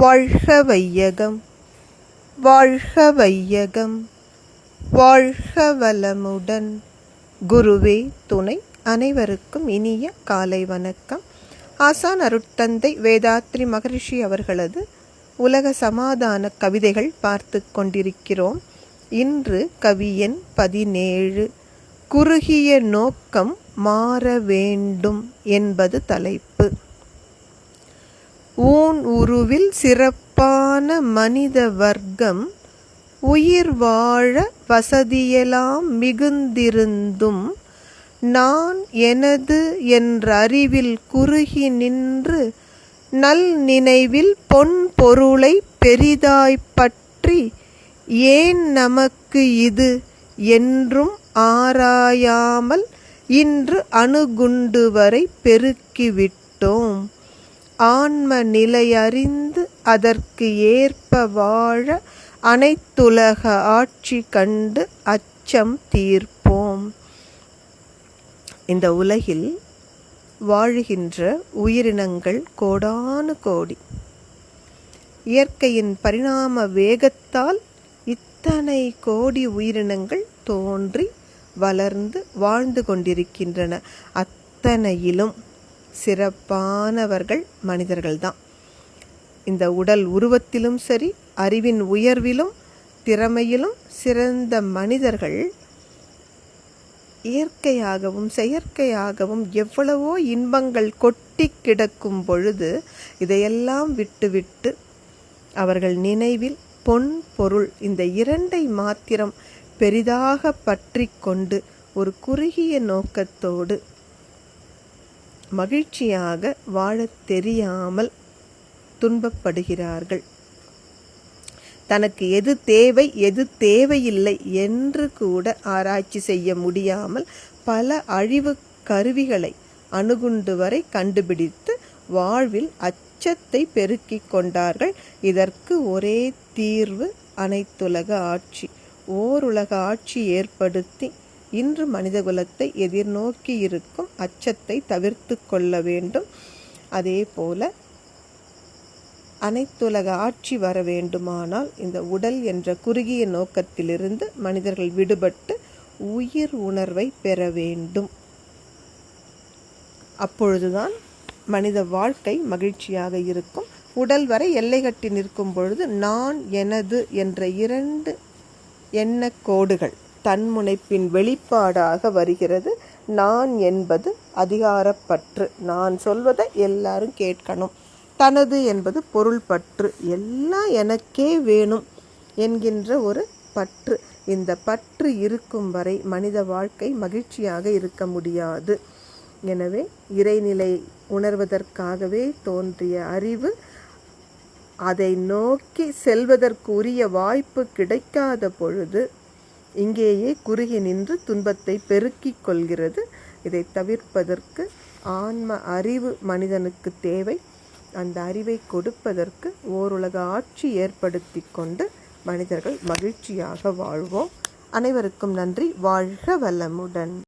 வாழ்க வையகம் வாழ்க வையகம் வாழ்க வளமுடன் குருவே துணை அனைவருக்கும் இனிய காலை வணக்கம். ஆசான் அருட்தந்தை வேதாத்ரி மகரிஷி அவர்களது உலக சமாதான கவிதைகள் பார்த்து கொண்டிருக்கிறோம். இன்று கவியன் பதினேழு குறுகிய நோக்கம் மாற வேண்டும் என்பது தலைப்பு. ஊன் உருவில் சிறப்பான மனித வர்க்கம் உயிர் வாழ வசதியெல்லாம் மிகுந்திருந்தும் நான் எனது என்ற அறிவில் குறுகி நின்று நல் நினைவில் பொன் பொருளை பெரிதாய்ப் பற்றி ஏன் நமக்கு இது என்றும் ஆராயாமல் இன்று அணுகுண்டு வரை பெருக்கிவிட்டோம். ஆன்ம நிலையறிந்து அதற்கு ஏற்ப வாழ அனைத்துலக ஆட்சி கண்டு அச்சம் தீர்ப்போம். இந்த உலகில் வாழுகின்ற உயிரினங்கள் கோடானு கோடி. இயற்கையின் பரிணாம வேகத்தால் இத்தனை கோடி உயிரினங்கள் தோன்றி வளர்ந்து வாழ்ந்து கொண்டிருக்கின்றன. அத்தனையிலும் சிறப்பானவர்கள் மனிதர்கள்தான். இந்த உடல் உருவத்திலும் சரி அறிவின் உயர்விலும் திறமையிலும் சிறந்த மனிதர்கள் இயற்கையாகவும் செயற்கையாகவும் எவ்வளவோ இன்பங்கள் கொட்டி கிடக்கும் பொழுது இதையெல்லாம் விட்டுவிட்டு அவர்கள் நினைவில் பொன் பொருள் இந்த இரண்டை மாத்திரம் பெரிதாக பற்றி கொண்டு ஒரு குறுகிய நோக்கத்தோடு மகிழ்ச்சியாக வாழத் தெரியாமல் துன்பப்படுகிறார்கள். தனக்கு எது தேவை எது தேவையில்லை என்று கூட ஆராய்ச்சி செய்ய முடியாமல் பல அழிவு கருவிகளை அணுகுண்டு வரை கண்டுபிடித்து வாழ்வில் அச்சத்தை பெருக்கிக் கொண்டார்கள். இதற்கு ஒரே தீர்வு அனைத்துலக ஆட்சி. ஓருலக ஆட்சி ஏற்படுத்தி இன்று மனிதகுலத்தை எதிர்நோக்கி இருக்கும் அச்சத்தை தவிர்த்து கொள்ள வேண்டும். அதே போல அனைத்துலக ஆட்சி வர வேண்டுமானால் இந்த உடல் என்ற குறுகிய நோக்கத்திலிருந்து மனிதர்கள் விடுபட்டு உயிர் உணர்வை பெற வேண்டும். அப்பொழுதுதான் மனித வாழ்க்கை மகிழ்ச்சியாக இருக்கும். உடல் வரை எல்லை கட்டி நிற்கும் பொழுது நான் எனது என்ற இரண்டு எண்ண கோடுகள் தன்முனைப்பின் வெளிப்பாடாக வருகிறது. நான் என்பது அதிகாரப்பற்று. நான் சொல்வதை எல்லாரும் கேட்கணும். தனது என்பது பொருள் பற்று எல்லாம் எனக்கே வேணும் என்கின்ற ஒரு பற்று. இந்த பற்று இருக்கும் வரை மனித வாழ்க்கை மகிழ்ச்சியாக இருக்க முடியாது. எனவே இறைநிலை உணர்வதற்காகவே தோன்றிய அறிவு அதை நோக்கி செல்வதற்குரிய வாய்ப்பு கிடைக்காத பொழுது இங்கேயே குறுகி நின்று துன்பத்தை பெருக்கிக் கொள்கிறது. இதை தவிர்ப்பதற்கு ஆன்ம அறிவு மனிதனுக்கு தேவை. அந்த அறிவை கொடுப்பதற்கு ஓருலக ஆட்சி ஏற்படுத்தி கொண்டு மனிதர்கள் மகிழ்ச்சியாக வாழ்வோம். அனைவருக்கும் நன்றி. வாழ்க வளமுடன்.